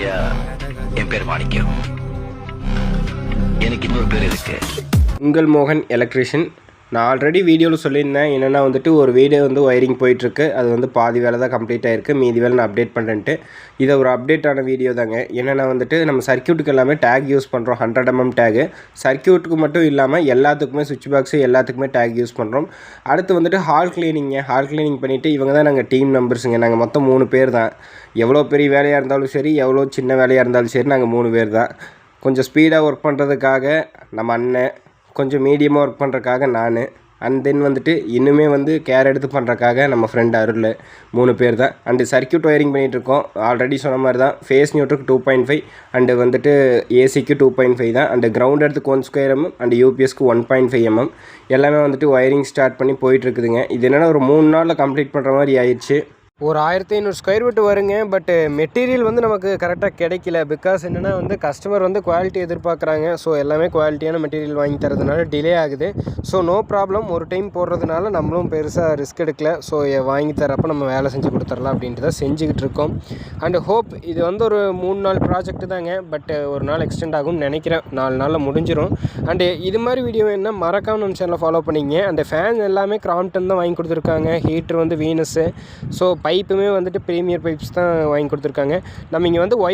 ஐயா என் பேர் மாணிக்கம். எனக்கு இன்னொரு பேர் இருக்கு. உங்கள் மோகன் எலக்ட்ரிஷியன் நான் ஆல்ரெடி வீடியோவில் சொல்லியிருந்தேன் என்னென்னா வந்துட்டு ஒரு வீடியோ வந்து ஒயரிங் போயிட்டுருக்கு. அது வந்து பாதி வேலை தான் கம்ப்ளீட் ஆகிருக்கு மீதி வேலை நான் அப்டேட் பண்ணுறேன்ட்டு இது ஒரு அப்டேட்டான வீடியோ தாங்க. என்னென்னா வந்துட்டு நம்ம சர்க்யூட்டுக்கு எல்லாமே டேக் யூஸ் பண்ணுறோம் ஹண்ட்ரட் எம்எம் டேகு சர்க்யூட்டுக்கு மட்டும் இல்லாமல் எல்லாத்துக்குமே சுவிட்ச் பாக்ஸு எல்லாத்துக்குமே டேக் யூஸ் பண்ணுறோம் அடுத்து வந்துட்டு ஹால் கிளீனிங்க ஹால் கிளீனிங் பண்ணிவிட்டு இவங்க தான் நாங்கள் டீம் நம்பர்ஸுங்க நாங்கள் மொத்தம் மூணு பேர் தான். எவ்வளோ பெரிய வேலையாக இருந்தாலும் சரி எவ்வளோ சின்ன வேலையாக இருந்தாலும் சரி நாங்கள் மூணு பேர் தான். கொஞ்சம் ஸ்பீடாக ஒர்க் பண்ணுறதுக்காக நம்ம அண்ணன் கொஞ்சம் மீடியமாக ஒர்க் பண்ணுறக்காக நான். அண்ட் தென் வந்துட்டு இன்னுமே வந்து கேர் எடுத்து பண்ணுறக்காக நம்ம ஃப்ரெண்ட் அருள் மூணு பேர் தான். அண்டு சர்க்யூட் ஒயரிங் பண்ணிகிட்ருக்கோம் ஆல்ரெடி சொன்ன மாதிரி தான் ஃபேஸ் நியூட்ருக்கு டூ பாயிண்ட் ஃபைவ் அண்டு வந்துட்டு ஏசிக்கு டூ பாயிண்ட் ஃபைவ் தான். அண்டு கிரவுண்ட் எடுத்துக்கு ஒன் ஸ்கொயர் எம்எம் அண்டு யூபிஎஸ்க்கு ஒன் பாயிண்ட் ஃபைவ் எம்எம் எல்லாமே வந்துட்டு ஒயரிங் ஸ்டார்ட் பண்ணி போயிட்டுருக்குதுங்க இது என்னென்னா ஒரு மூணு நாளில் கம்ப்ளீட் பண்ணுற மாதிரி ஆயிடுச்சு. ஒரு ஆயிரத்தி ஐநூறு ஸ்கொயர் ஃபீட் வருங்க பட் மெட்டீரியல் வந்து நமக்கு கரெக்டாக கிடைக்கல. பிகாஸ் என்னென்னா வந்து கஸ்டமர் வந்து குவாலிட்டி எதிர்பார்க்குறாங்க. ஸோ எல்லாமே குவாலிட்டியான மெட்டீரியல் வாங்கி தரதுனால டிலே ஆகுது. ஸோ நோ ப்ராப்ளம் ஒரு டைம் போடுறதுனால நம்மளும் பெருசாக ரிஸ்க் எடுக்கல. ஸோ வாங்கி தரப்போ நம்ம வேலை செஞ்சு கொடுத்துடலாம் அப்படின்ட்டு தான் செஞ்சுக்கிட்டு இருக்கோம். அண்ட் ஹோப் இது வந்து ஒரு மூணு நாள் ப்ராஜெக்ட் தாங்க. பட் ஒரு நாள் எக்ஸ்டெண்ட் ஆகும்னு நினைக்கிறேன். நாலு நாளில் முடிஞ்சிடும் அண்டு இது மாதிரி வீடியோ என்ன மறக்காம நம்ம சேனலை ஃபாலோ பண்ணிங்க அந்த ஃபேன் எல்லாமே கிராம்டன் தான் வாங்கி கொடுத்துருக்காங்க. ஹீட்ரு வந்து வீனஸ்ஸு ஸோ பைப்புமே வந்துட்டு ப்ரீமியர் பைப்ஸ் தான் வாங்கி கொடுத்துருக்காங்க. நம்ம இங்கே வந்து ஒய்